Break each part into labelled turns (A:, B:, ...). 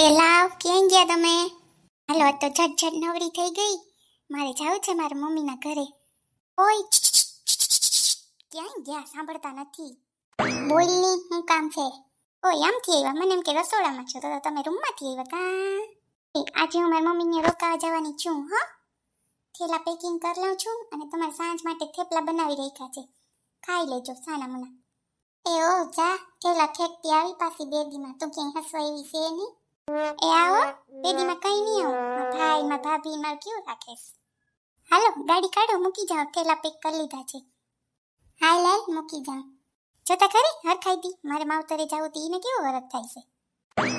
A: એ લાવ ક્યાં ગયા તમે? હાલો તો ઝટ ઝટ નવરી થઈ ગઈ. મારે જવું છે મારા મમ્મીના ઘરે. ઓય. ક્યાંય ગયા, સાંભળતા નથી. બોલની શું કામ છે? ઓય, આમથી આવ્યા? મને એમ કે રસોડામાં છો, તો તમે રૂમમાંથી આવ્યા કા? આજે હું મારી મમ્મીને રોકાવા જવાની છું, હા. થેલા પેકિંગ કરી લઉં છું અને તમારા સાંજ માટે થેપલા બનાવી રાખ્યા છે. ખાઈ લેજો, સાના મુના. એ, ઓ, જા. થેલા ફેંકતી આવી પાછી બેદીમાં. તું ક્યાંય હસવા એવી છે નહીં? એ આવો બેદીમાં કઈ નહીં આવું મારા ભાઈ મારા ભાભી મારે કેવું રાખે હાલો ગાડી કાઢો મૂકી જાઓ થેલા પેક કરી લીધા છે હાલ હાલ મૂકી જાઓ જોતા ખરી હરખાઈ દી મારે માવતરે જાવું તી ને કેવો વરત થાય છે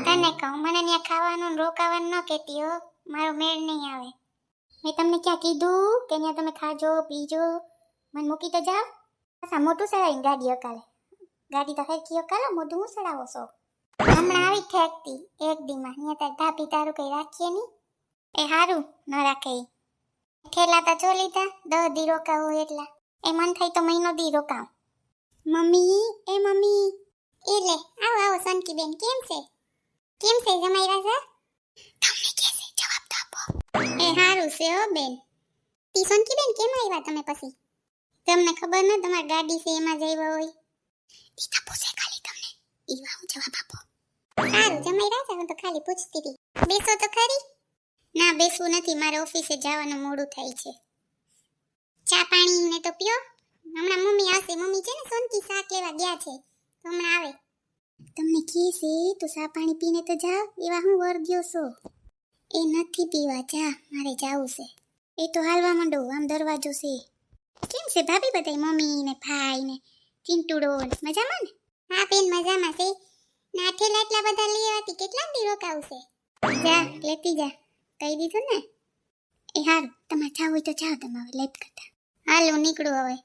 A: તને કહું મને ત્યાં ખાવાનું રોકાવાનું ન કહેતી હો મારો મેળ નહીં આવે મેં તમને ક્યાં કીધું કે ત્યાં તમે ખાજો પીજો મને મૂકી તો જાઓ પાછા મોટું સડાવીને ગાડી અકાલે ગાડી તો હેરકી અકાલો મોઢું હું સડાવો છો હમણાં આવી ઠેકતી. એક દીમાં. ત્યાં તાર ઢાપી તારું કઈ રાખીએ નહીં. એ હારું, ન રાખે ઈ. ઠેલા તો જો લીધા. દહ દી રોકાવો એટલા. એ મન થાય તો મહિનો દી રોકાવ. મમ્મી, એ મમ્મી. એ લે, આવો આવો સનકી બેન કેમ છે? કેમ છે, જમાઈ રાજા? તમને કે જવાબ તો આપો. એ હારું છે હો, બેન. તી સનકી બેન કેમ આવ્યા તમે પછી? તમને ખબર ન, તમારી ગાડી છે, એમાં જઈવા હોય. ઈ તો પૂછે ખાલી તમને. ઈવા હું જવાબ આપો. સારું જમાઈ રાજા હું તો ખાલી પૂછતી હતી. બેસો તો ખરી? ના, બેસવું નથી. મારે ઓફિસે જવાનું મોડું થાય છે. ચા પાણી ને તો પીઓ. હમણાં મમ્મી આવશે. મમ્મી છે ને, સોનકી શાક લેવા ગયા છે. તો હમણાં આવે. તમને કી છે તું ચા પાણી પીને તો જાવ. એવા હું વર્ગ્યો છો? એ નથી પીવા. જા, મારે જાવું છે. એ તો હાલવા માંડો. આમ દરવાજો છે. કેમ છે ભાભી બધાય? મમ્મી ને ભાઈ ને ચિંટુડો મજામાં ને? હા બેન, મજામાં છે. ના ઠેલા એટલા બધા લઈ આવતી, કેટલા દી રોકાવશે? જા, લેતી જા. કહી દીધું ને? એ હારું, તમારે જાવ હોય તો જાઓ, તમે હવે લેટ કરતા. હાલ, નીકળું હવે.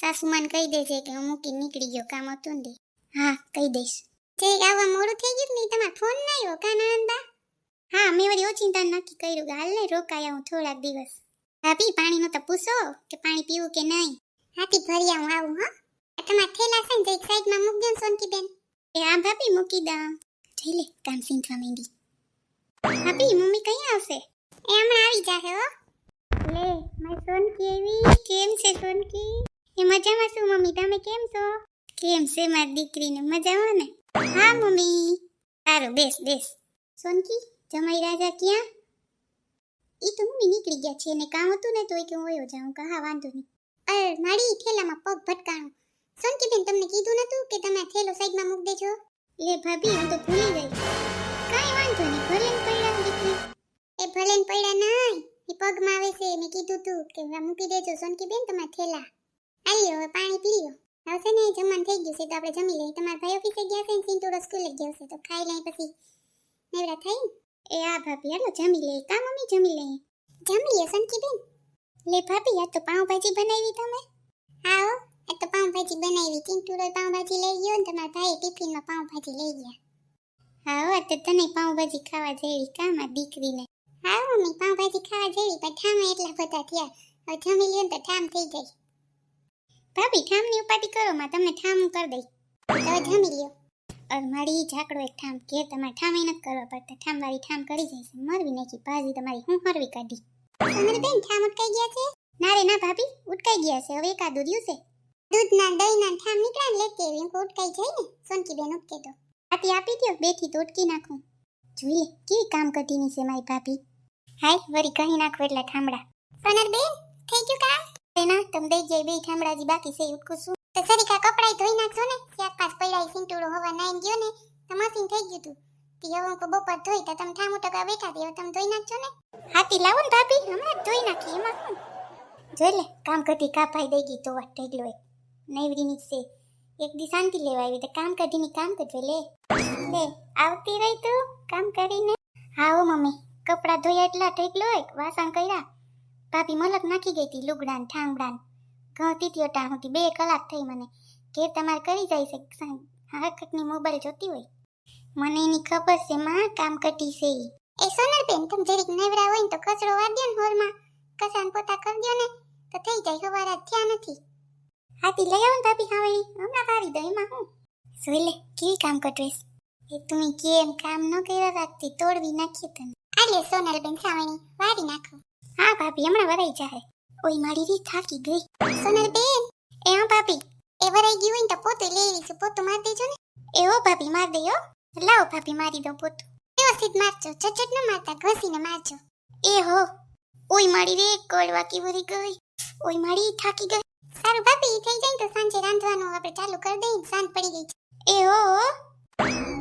A: સાસુમાન કહી દેજે કે હું મૂકી નીકળી ગયો, કામ હતું ને હા, કહી દઈશ. જે આવવા મોડું થઈ ગયું ને તમારો ફોન ના આવ્યો કા નાનંદા હા, મેં વળી ઓચિંતા નક્કી કર્યું કે હાલ ને રોકાયા હું થોડાક દિવસ. ભાભી, પાણીનું તો પૂછો કે પાણી પીવું કે નહીં? હાથી ભરી આવું આવું, હા. તમારા થેલા છે ને જે સાઈડમાં મૂક દો સોનકી બેન એ આ ભાભી મૂકી દઉં જઈ લે, કામ સીંધવા માંડી. ભાભી, મમ્મી કઈ આવશે? એ હમણાં આવી જાહે હો. લે, મારી સોનકી એવી કેમ છે સોનકી? એ મજામાં છું, મમ્મી. તમે કેમ છો? કેમ છે મારી દીકરીને? મજામાં ને? હા, મમ્મી. સારું, બેસ બેસ. સોનકી, જમાઈ રાજા ક્યાં? એ તો મમ્મી નીકળી ગયા છે. ને કામ હતું ને તો કે હું વયો જાઉં. કહા વાંધો નહીં. અરે, મારી થેલામાં પગ ભટકાણું. સોનકી બેન તમને કીધું નતું કે તમે થેલો સાઈડમાં મૂક દેજો? લે ભાભી, હું તો ભૂલી ગઈ. કાઈ વાંધો નહીં ભલે ને પડ્યા દીકરી. એ ભલે ને પડ્યા નહીં, એ પગમાં આવે છે, મેં કીધું તું કે મૂકી દેજો સોનકી બેન તમારા થેલા. આલ્યો, હવે પાણી પી લ્યો. આવશે ને, જમવાનું થઈ ગયું છે તો આપણે જમી લઈએ. તમારા ભાઈ ઓફિસે ગયા છે ને સિંતુડો સ્કૂલે ગયો છે તો ખાઈ લઈ પછી. નેવરા થઈ એ આ ભાભી, હાલો જમી લઈએ. કા મમ્મી, જમી લઈએ? જમી લઈએ સોનકી બેન લે ભાભી, આ તો પાઉંભાજી બનાવી તમે. હા તો પાઉંભાજી બનાવી ચિંટુડો પાઉંભાજી લઈ ગયો ને તમારા ભાઈ ટિફિનમાં પાઉંભાજી લઈ ગયા. હા તો તને પાઉંભાજી ખાવા જેવી કામાં દીકરીને? હા મમ્મી પાઉંભાજી ખાવા જેવી, પણ ઠામે એટલા બધા થયા. હવે ઠામી લ્યો ને તો ઠામ થઈ જાય. ભાભી, ઠામની ઉપાધિ કરો માં તમને ઠામ કરી દઈ હવે જમી લ્યો. મારી ઝાકડો એક ઠામ કે, તમારે ઠામે નથી કરવા પડતા. ઠામ વાળી ઠામ કરી જાય છે. મરવી નાખી ભાજી, તમારી હું હરવી કાઢી? તમારે બેન ઠામ ઉટકાઈ ગયા છે? ના રે, ના, ભાભી, ઉટકાઈ ગયા છે. હવે એકાદું રહ્યું છે. દૂધના દહીંના ઠામ નીકળ્યા ને લેતી એમ કે ને સોનકી બેન ઉટકે તો. આથી આપી દો બેઠી તો ઉટકી નાખું. જોઈ લે, કેવી કામ કરતી છે મારી ભાભી? હાય, વરી કહી નાખો એટલે ઠામડા. સોનર બેન, થઈ ગયું કામ? એના તમ દઈ જઈ બે ઠામડાજી બાકી છે ઉટકું છું. તો સરીકા કપડાય ધોઈ નાખજો ને ચાર પાંચ પૈડા સિંટુડો હવા નાઈ ગયો ને તમાસીન થઈ ગયું તું. તી હવે હું બપોર ધોઈ તો તમે ઠામું ટકા બેઠા તી હવે તમે ધોઈ નાખજો ને. હાથી લાવો ને ભાભી, હમણાં ધોઈ નાખી, એમાં જોઈ લે, કામ કરતી કાપાઈ દઈ ગઈ, તો વાત ઢેગલો એક. નૈવરીની નીકળશે. એક દી શાંતિ લેવા આવી. તો કામ કાઢીને કામ કરજો, લે. લે, આવતી રહી તું કામ કરીને. હા હો મમ્મી. કપડાં ધોયા એટલા ઠેકલો એક, વાસણ કર્યા. ભાભી મલક નાખી ગઈ હતી લુગડા ને ઠાંગડા ને ઘઉંથી ત્યો ટાણુંથી બે કલાક થઈ મને. ઘેર તમારે કરી જાય છે હરકતની મોબાઈલ જોતી હોય. મને એની ખબર છે, માં કામ કટી છે એ સોનલ બેન તમે જરીક નવરા હોય ને તો કચરો વાળ્યો ને હોરમાં. કસાન પોતા કરી દ્યો ને, તો થઈ જાય સવારે થયા નથી. હાથી લઈ આવો ને હાવડી હમણાં પાડી દો એમાં હું? જોઈ કેવી કામ કટવેશ? એ તમે કેમ કામ ન કર્યા રાખતી, તોડવી નાખી તને. આલે સોનલ બેન સાવણી વારી નાખો. હા ભાભી, હમણાં વરાઈ જાય ઓય, મારી રી થાકી ગઈ. સોનલ બેન એ હા ભાભી, એ વરાઈ ગયું હોય તો પોતે લઈ લઈશું પોતું મારી દેજો ને. એ હો ભાભી, માર દે હો. લાવો ભાભી, મારી દો પોતું. વ્યવસ્થિત મારજો ચચટ ન મારતા, ઘસીને મારજો. એ હો. ઓય, મારી રે કોળવા કી વરી ગઈ? ઓય, મારી થાકી ગઈ. સારું ભાભી થઈ જાય તો સાંજે રાંધવાનું, આપણે ચાલુ કરી દઈએ સાંજ પડી ગઈ છે. એ હો.